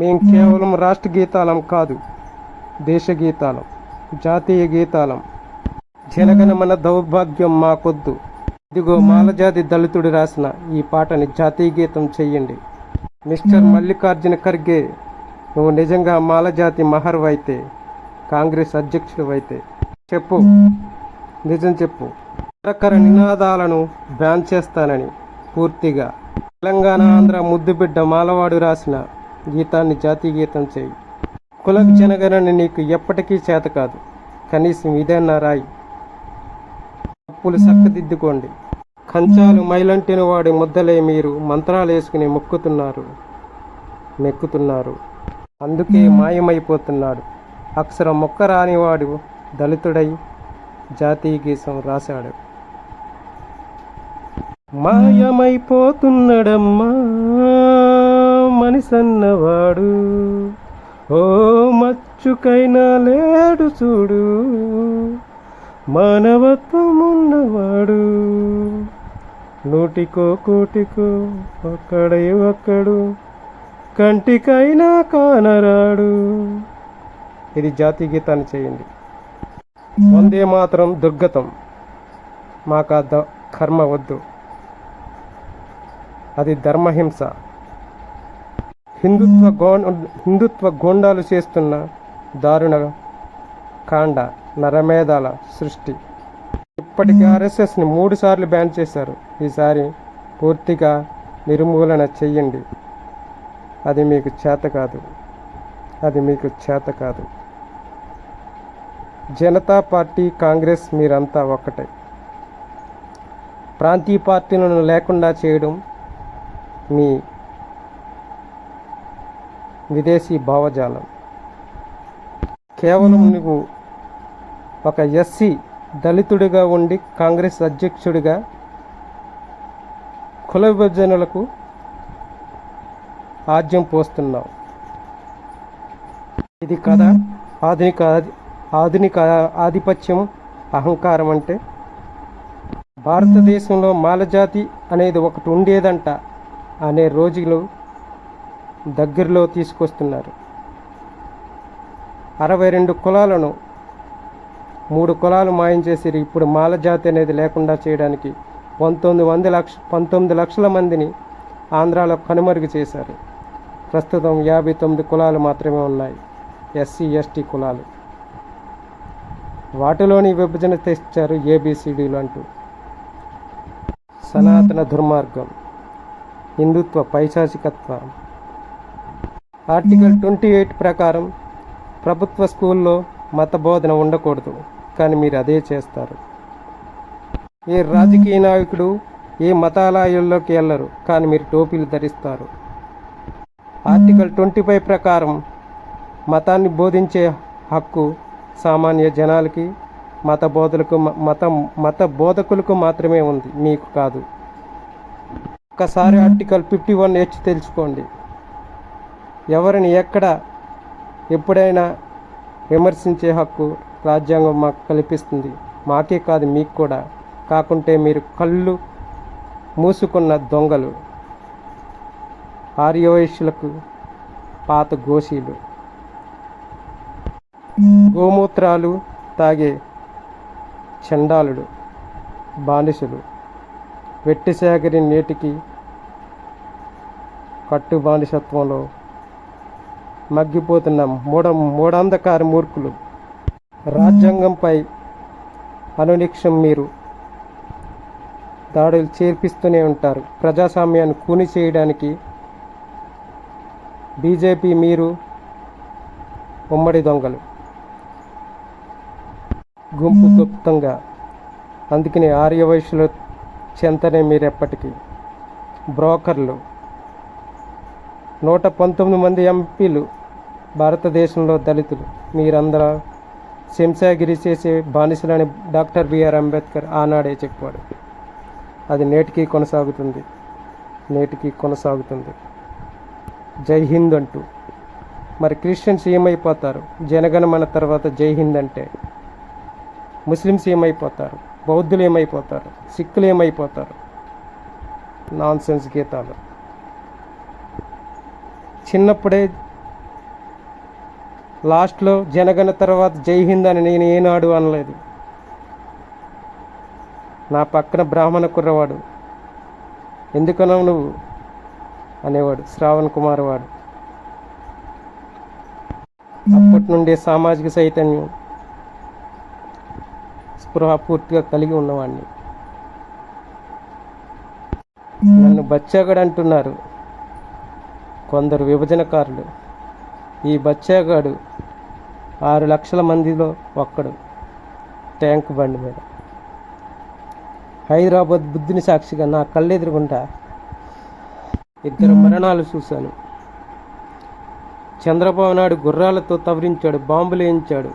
మేం కేవలం రాష్ట్ర గీతాలం కాదు దేశ గీతాలం జాతీయ గీతాలం. జనగణమన దౌర్భాగ్యం మాకొద్దు. ఇదిగో మాలజాతి దళితుడు రాసిన ఈ పాటని జాతీయ గీతం చెయ్యండి. మిస్టర్ మల్లికార్జున ఖర్గే నువ్వు నిజంగా మాలజాతి మహర్వ్ అయితే కాంగ్రెస్ అధ్యక్షుడు అయితే చెప్పు నిజం చెప్పు. రకర నినాదాలను బ్యాన్ చేస్తానని పూర్తిగా. తెలంగాణ ఆంధ్ర ముద్దుబిడ్డ మాలవాడు రాసిన గీతాన్ని జాతీయ గీతం చేయి. కులక జనగణన నీకు ఎప్పటికీ చేత కాదు. కనీసం ఇదేనా రాయి. తప్పులు చక్కదిద్దుకోండి కంచాలు మైలంటిన వాడి ముద్దలే మీరు మంత్రాలు వేసుకుని మొక్కుతున్నారు. మెక్కుతున్నారు. అందుకే మాయమైపోతున్నాడు. అక్షరం మొక్క రానివాడు దళితుడై జాతీయ గీతం రాశాడు. మాయమైపోతున్నాడమ్మా. మనిసన్నవాడు. ఓ మచ్చుకైనా లేడు చూడు. మానవత్వం ఉన్నవాడు నూటికో కోటికో ఒక్కడై ఒక్కడు. కంటికైనా కానరాడు. ఇది జాతీయ గీతాన్ని చేయండి. వందే మాత్రం దుర్గతం. మాకు ఆ కర్మ వద్దు. అది ధర్మహింస. హిందుత్వ గో హిందుత్వ గోండాలు చేస్తున్న దారుణ కాండ నరమేధాల సృష్టి. ఇప్పటికీ ఆర్ఎస్ఎస్ని మూడు సార్లు బ్యాన్ చేశారు. ఈసారి పూర్తిగా నిర్మూలన చెయ్యండి. అది మీకు చేత కాదు. అది మీకు చేత కాదు. జనతా పార్టీ కాంగ్రెస్ మీరంతా ఒక్కటే. ప్రాంతీయ పార్టీలను లేకుండా చేయడం మీ విదేశీ భావజాలం. కేవలం నువ్వు ఒక ఎస్సీ దళితుడిగా ఉండి కాంగ్రెస్ అధ్యక్షుడిగా కుల విభజనలకు ఆజ్యం పోస్తున్నావు. ఇది కదా ఆధునిక ఆధునిక ఆధిపత్యం అహంకారం అంటే? భారతదేశంలో మాలజాతి అనేది ఒకటి ఉండేదంట. అనే రోజులు దగ్గరలో తీసుకొస్తున్నారు. అరవై రెండు కులాలను మూడు కులాలు మాయం చేసి ఇప్పుడు మాలజాతి అనేది లేకుండా చేయడానికి పంతొమ్మిది వంద లక్ష పంతొమ్మిది లక్షల మందిని ఆంధ్రాలో కనుమరుగు చేశారు. ప్రస్తుతం యాభై తొమ్మిది కులాలు మాత్రమే ఉన్నాయి. ఎస్సీ ఎస్టీ కులాలు. వాటిలోని విభజన తెచ్చారు ఏబిసిడీలు అంటూ. సనాతన దుర్మార్గం హిందుత్వ పైశాచికత్వం ఆర్టికల్ ట్వంటీ ఎయిట్ ప్రకారం ప్రభుత్వ స్కూల్లో మత బోధన ఉండకూడదు కానీ మీరు అదే చేస్తారు. ఏ రాజకీయ నాయకుడు ఏ మతాలయాల్లోకి వెళ్ళరు కానీ మీరు టోపీలు ధరిస్తారు. ఆర్టికల్ ట్వంటీ ఫైవ్ ప్రకారం మతాన్ని బోధించే హక్కు సామాన్య జనాలకి మత బోధలకు మత మత బోధకులకు మాత్రమే ఉంది మీకు కాదు. ఒక్కసారి ఆర్టికల్ ఫిఫ్టీ వన్ హెచ్ తెలుసుకోండి. ఎవరిని ఎక్కడ ఎప్పుడైనా విమర్శించే హక్కు రాజ్యాంగం మాకు కల్పిస్తుంది. మాకే కాదు మీకు కూడా. కాకుంటే మీరు కళ్ళు మూసుకున్న దొంగలు. ఆర్యవైశ్యులకు పాత గోషీలు గోమూత్రాలు తాగే చండాలుడు బానిసలు. వెట్టిసేగరి నేటికి కట్టు బానిసత్వంలో మగ్గిపోతున్న మూడ మూడంధకార మూర్ఖులు. రాజ్యాంగంపై అనునిక్షం మీరు. దాడులు చేర్పిస్తూనే ఉంటారు. ప్రజాస్వామ్యాన్ని కూని చేయడానికి బీజేపీ మీరు ఉమ్మడి దొంగలు. గుంపు గుప్తంగా. అందుకని ఆర్యవైశ్యుల చెంతనే మీరు ఎప్పటికీ బ్రోకర్లు. నూట పంతొమ్మిది మంది ఎంపీలు భారతదేశంలో దళితులు. మీరందరూ శంసాగిరి చేసే బానిసలని డాక్టర్ బిఆర్ అంబేద్కర్ ఆనాడే చెప్పాడు. అది నేటికి కొనసాగుతుంది. నేటికి కొనసాగుతుంది. జై హింద్ అంటూ. మరి క్రిస్టియన్స్ ఏమైపోతారు జనగణమన తర్వాత జై హింద్ అంటే ముస్లిమ్స్ ఏమైపోతారు బౌద్ధులు ఏమైపోతారు? సిక్కులు ఏమైపోతారు? నాన్ సెన్స్ గీతాలు. చిన్నప్పుడే లాస్ట్లో జనగణ తర్వాత జై హింద్ అని నేను ఏనాడు అనలేదు. నా పక్కన బ్రాహ్మణ కుర్రవాడు. ఎందుకన్నావు నువ్వు? అనేవాడు శ్రావణ్ కుమార్ వాడు. అప్పటి నుండి సామాజిక చైతన్యం స్పృహ పూర్తిగా కలిగి ఉన్నవాడిని నన్ను బచ్చాగడ్ అంటున్నారు కొందరు విభజనకారులు. ఈ బచ్చాగాడు ఆరు లక్షల మందిలో ఒక్కడు ట్యాంక్ బండి మీద. హైదరాబాద్ బుద్ధిని సాక్షిగా నా కళ్ళెదురుగుంటా ఇద్దరు మరణాలు చూశాను. చంద్రబాబు నాయుడు గుర్రాలతో తవరించాడు బాంబులు వేయించాడు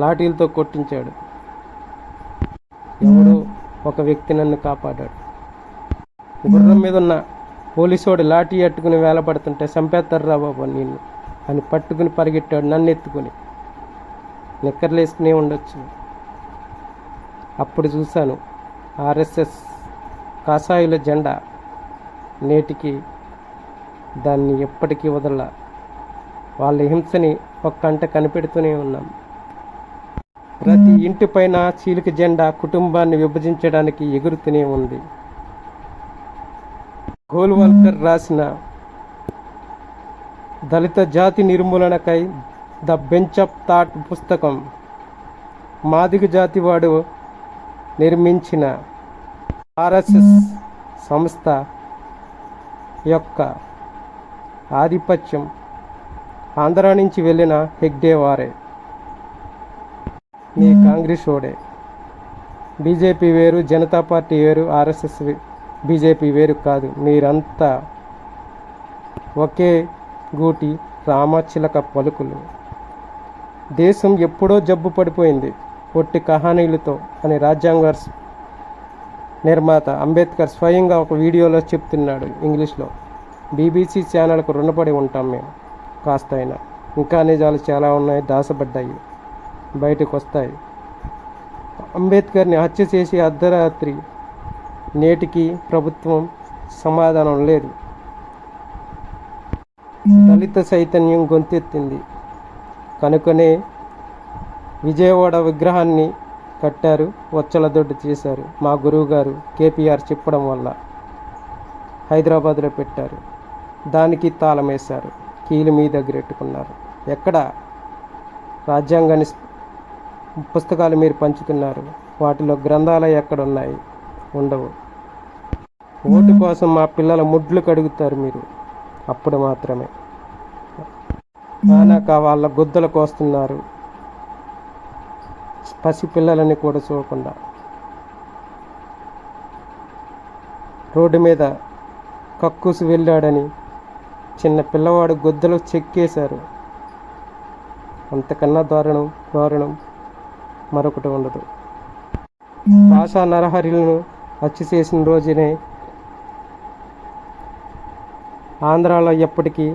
లాఠీలతో కొట్టించాడు. ఎవడో ఒక వ్యక్తి నన్ను కాపాడాడు. గుర్రం మీద ఉన్న పోలీసోడు లాఠీ అట్టుకుని వేలపడుతుంటే చంపేస్తారా బాబు నిన్ను. అని పట్టుకుని పరిగెట్టాడు నన్ను ఎత్తుకుని. నిక్కర్లు వేసుకునే ఉండొచ్చు. అప్పుడు చూశాను ఆర్ఎస్ఎస్ కాసాయుల జెండా నేటికి దాన్ని ఎప్పటికీ వదల వాళ్ళ హింసని ఒక కంట కనిపెడుతూనే ఉన్నాం. ప్రతి ఇంటిపైన చీలిక జెండా కుటుంబాన్ని విభజించడానికి ఎగురుతూనే ఉంది. గోల్వాల్కర్ రాసిన దళిత జాతి నిర్మూలనకై ద బెంచ్ ఆఫ్ థాట్ పుస్తకం మాదిగ జాతి వాడు నిర్మించిన ఆర్ఎస్ఎస్ సంస్థ యొక్క ఆధిపత్యం ఆంధ్ర నుంచి వెళ్ళిన హెగ్డే వారే మీ కాంగ్రెస్ ఓడే. బీజేపీ వేరు జనతా పార్టీ వేరు ఆర్ఎస్ఎస్ బీజేపీ వేరు కాదు. మీరంతా ఒకే గూటి రామచిలక పలుకులు. దేశం ఎప్పుడో జబ్బు పడిపోయింది. ఒట్టి కహానీలతో అని రాజ్యాంగ నిర్మాత అంబేద్కర్ స్వయంగా ఒక వీడియోలో చెప్తున్నాడు ఇంగ్లీష్లో. బీబీసీ ఛానల్కు రుణపడి ఉంటాం మేము. కాస్త అయినా. ఇంకా నిజాలు చాలా ఉన్నాయి దాసపడ్డాయి బయటకు వస్తాయి. అంబేద్కర్ని హత్య చేసి అర్ధరాత్రి నేటికి ప్రభుత్వం సమాధానం లేదు. దళిత చైతన్యం గొంతెత్తింది. కనుకనే విజయవాడ విగ్రహాన్ని కట్టారు వచ్చల దొడ్డు చేశారు. మా గురువు గారు కేపీఆర్ చెప్పడం వల్ల హైదరాబాద్లో పెట్టారు. దానికి తాళం వేశారు కీలు మీ దగ్గర పెట్టుకున్నారు. ఎక్కడ? రాజ్యాంగాన్ని పుస్తకాలు మీరు పంచుతున్నారు. వాటిలో గ్రంథాలు ఎక్కడ ఉన్నాయి ఉండవు. ఓటు కోసం మా పిల్లల ముడ్లు కడుగుతారు మీరు. అప్పుడు మాత్రమే. ఆనాక వాళ్ళ గుద్దలు కోస్తున్నారు. పసి పిల్లలని కూడా చూడకుండా. రోడ్డు మీద కక్కుసి వెళ్ళాడని చిన్న పిల్లవాడు గుద్దలు చెక్కేశారు. అంతకన్నా దారుణం దారుణం మరొకటి ఉండదు. భాషా నరహరిలను హత్య చేసిన రోజునే ఆంధ్రాలో ఎప్పటికీ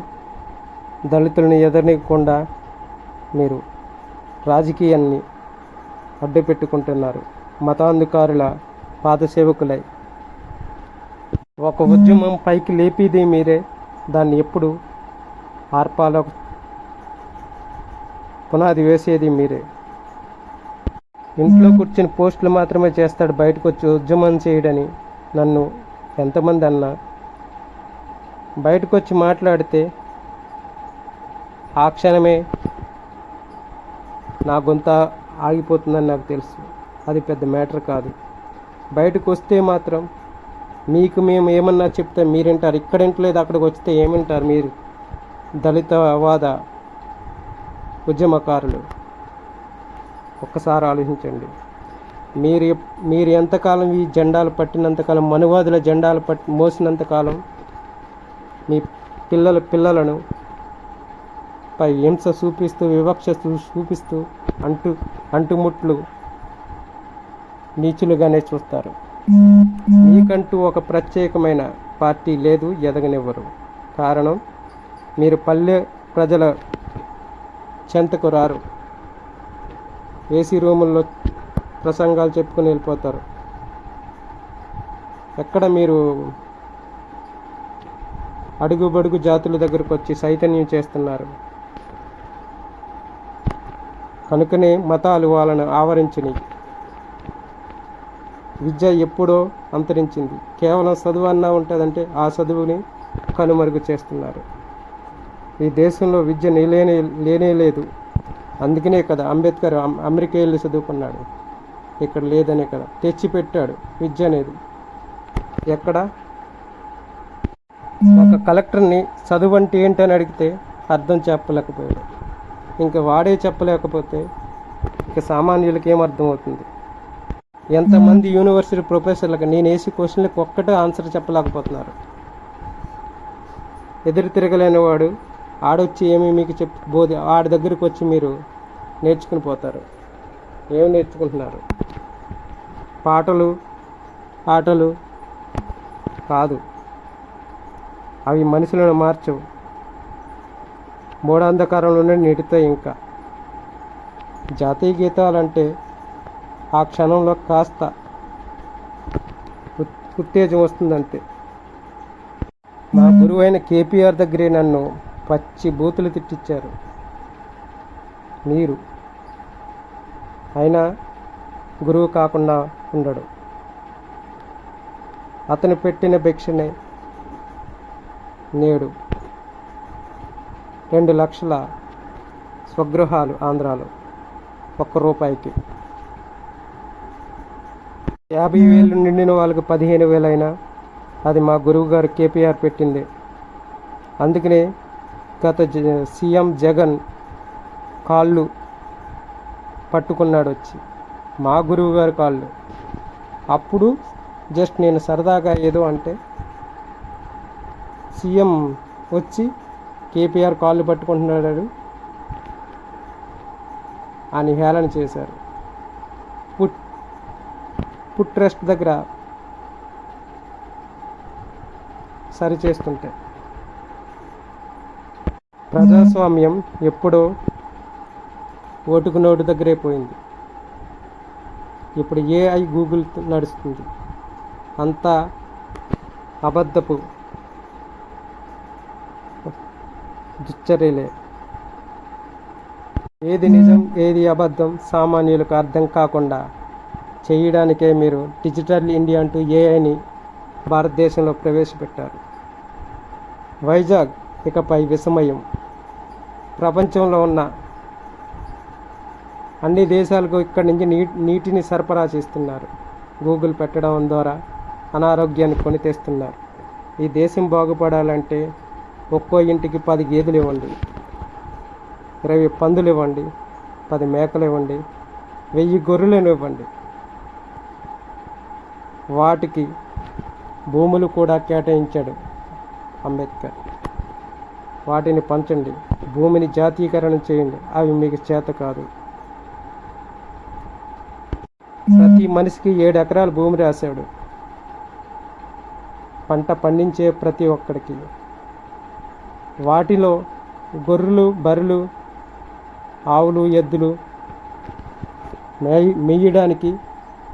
దళితులను ఎదరనివ్వకుండా మీరు రాజకీయాన్ని అడ్డు పెట్టుకుంటున్నారు మతాంధకారుల పాదసేవకులై. ఒక ఉద్యమం పైకి లేపిది మీరే దాన్ని ఎప్పుడు ఆర్పాలో పునాది వేసేది మీరే. ఇంట్లో కూర్చుని పోస్టులు మాత్రమే చేస్తాడు బయటకు వచ్చి ఉద్యమం చేయడని నన్ను ఎంతమంది అన్నా బయటకు వచ్చి మాట్లాడితే ఆ క్షణమే నా గొంత ఆగిపోతుందని నాకు తెలుసు. అది పెద్ద మ్యాటర్ కాదు. బయటకు వస్తే మాత్రం మీకు మేము ఏమన్నా చెప్తే మీరింటారు. ఇక్కడ ఇంటలేదు అక్కడికి వస్తే ఏమింటారు మీరు? దళితవాద ఉద్యమకారులు ఒక్కసారి ఆలోచించండి. మీరు మీరు ఎంతకాలం ఈ జెండాలు పట్టినంతకాలం మనువాదుల జెండాలు పట్టి మోసినంతకాలం మీ పిల్లల పిల్లలను పై హింస చూపిస్తూ వివక్ష చూ- చూపిస్తూ అంటు అంటుముట్లు నీచులుగానే చూస్తారు. మీకంటూ ఒక ప్రత్యేకమైన పార్టీ లేదు ఎదగనివ్వరు. కారణం మీరు పల్లె ప్రజల చెంతకు రారు. ఏసీ రూముల్లో ప్రసంగాలు చెప్పుకొని వెళ్ళిపోతారు. ఎక్కడ మీరు అడుగుబడుగు జాతుల దగ్గరకు వచ్చి చైతన్యం చేస్తున్నారు. కనుకనే మతాలు వాళ్ళను ఆవరించినాయి విద్య ఎప్పుడో అంతరించింది. కేవలం చదువు అన్నా ఉంటుందంటే ఆ చదువుని కనుమరుగు చేస్తున్నారు. ఈ దేశంలో విద్య లేనే లేనే లేదు. అందుకనే కదా అంబేద్కర్ అమెరికా వెళ్ళి చదువుకున్నాడు. ఇక్కడ లేదనే కదా. తెచ్చిపెట్టాడు విద్య అనేది. ఎక్కడ? ఒక కలెక్టర్ని చదువు అంటే ఏంటని అడిగితే అర్థం చెప్పలేకపోయాడు. ఇంకా వాడే చెప్పలేకపోతే ఇక సామాన్యులకి ఏం అర్థం అవుతుంది? ఎంతమంది యూనివర్సిటీ ప్రొఫెసర్లకు నేను వేసి క్వశ్చన్లకు ఒక్కటే ఆన్సర్ చెప్పలేకపోతున్నారు. ఎదురు తిరగలేని వాడు ఆడొచ్చి ఏమి మీకు చెప్ బోధి ఆడి దగ్గరికి వచ్చి మీరు నేర్చుకుని పోతారు. ఏమి నేర్చుకుంటున్నారు? పాటలు ఆటలు కాదు. అవి మనుషులను మార్చవు. మూఢాంధకారంలోనే నీటితో ఇంకా. జాతీయ గీతాలంటే ఆ క్షణంలో కాస్త ఉత్- ఉత్తేజం వస్తుందంతే. మా గురువైన కేపీఆర్ దగ్గరే నన్ను పచ్చి బూతులు తిట్టించారు మీరు అయినా గురువు కాకుండా ఉండడు. అతను పెట్టిన భిక్షనే నేడు రెండు లక్షల స్వగృహాలు ఆంధ్రాలో ఒక్క రూపాయికి. యాభై వేలు నిండిన వాళ్ళకి పదిహేను వేలైనా అది మా గురువు గారు కేపీఆర్ పెట్టింది. అందుకనే గత జ- సీఎం జగన్ కాళ్ళు పట్టుకున్నాడు వచ్చి. మా గురువు గారి కాళ్ళు. అప్పుడు జస్ట్ నేను సరదాగా ఏదో అంటే సీఎం వచ్చి కేపీఆర్ కాళ్ళు పట్టుకుంటున్నాడు. అని హేళన చేశారు. పుట్ పుట్ ట్రస్ట్ దగ్గర సరి చేస్తుంటే ప్రజాస్వామ్యం ఎప్పుడో ఓటుకు నోటు దగ్గరే పోయింది. ఇప్పుడు ఏఐ గూగుల్ నడుస్తుంది. అంతా అబద్ధపు దుశ్చర్యలే ఏది నిజం ఏది అబద్ధం సామాన్యులకు అర్థం కాకుండా చేయడానికే మీరు డిజిటల్ ఇండియా అంటూ ఏఐని భారతదేశంలో ప్రవేశపెట్టారు. వైజాగ్ ఇకపై విషమయం. ప్రపంచంలో ఉన్న అన్ని దేశాలకు ఇక్కడి నుంచి నీ నీటిని సరఫరా చేస్తున్నారు. గూగుల్ పెట్టడం ద్వారా అనారోగ్యాన్ని కొని తెస్తున్నారు. ఈ దేశం బాగుపడాలంటే ఒక్కో ఇంటికి పది గేదెలు ఇవ్వండి. ఇరవై పందులు ఇవ్వండి పది మేకలు ఇవ్వండి వెయ్యి గొర్రెలను ఇవ్వండి. వాటికి భూములు కూడా కేటాయించాడు అంబేద్కర్. వాటిని పంచండి భూమిని జాతీయకరణ చేయండి. అవి మీకు చేత కాదు. ప్రతి మనిషికి ఏడు ఎకరాల భూమి రాశాడు. పంట పండించే ప్రతి ఒక్కడికి వాటిలో గొర్రెలు బర్రెలు ఆవులు ఎద్దులు మేయ మెయ్యడానికి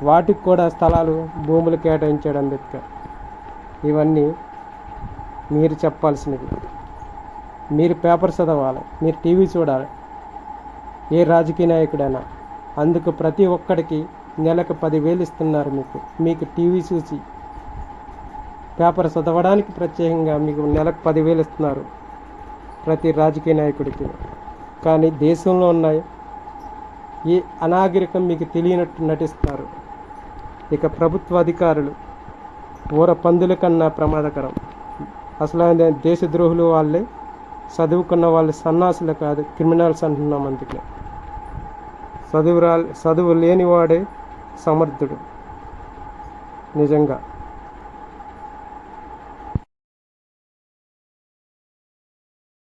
వాటికి కూడా స్థలాలు భూములు కేటాయించాడు అంబేద్కర్. ఇవన్నీ మీరు చెప్పాల్సినవి. మీరు పేపర్ చదవాలి మీరు టీవీ చూడాలి. ఏ రాజకీయ నాయకుడైనా అందుకు ప్రతి ఒక్కడికి నెలకు పదివేలు ఇస్తున్నారు మీకు. మీకు టీవీ చూసి పేపర్ చదవడానికి ప్రత్యేకంగా మీకు నెలకు పదివేలు ఇస్తున్నారు. ప్రతి రాజకీయ నాయకుడికి. కానీ దేశంలో ఉన్న ఏ అనాగరికం మీకు తెలియనట్టు నటిస్తారు. ఇక ప్రభుత్వ అధికారులు ఊర పందుల కన్నా ప్రమాదకరం. అసలు ఆయన దేశద్రోహులు వాళ్ళే చదువుకున్న వాళ్ళు సన్నాసులు కాదు క్రిమినల్స్ అంటున్నాం అందుకే. చదువు రా చదువు లేనివాడే సమర్థుడు. నిజంగా.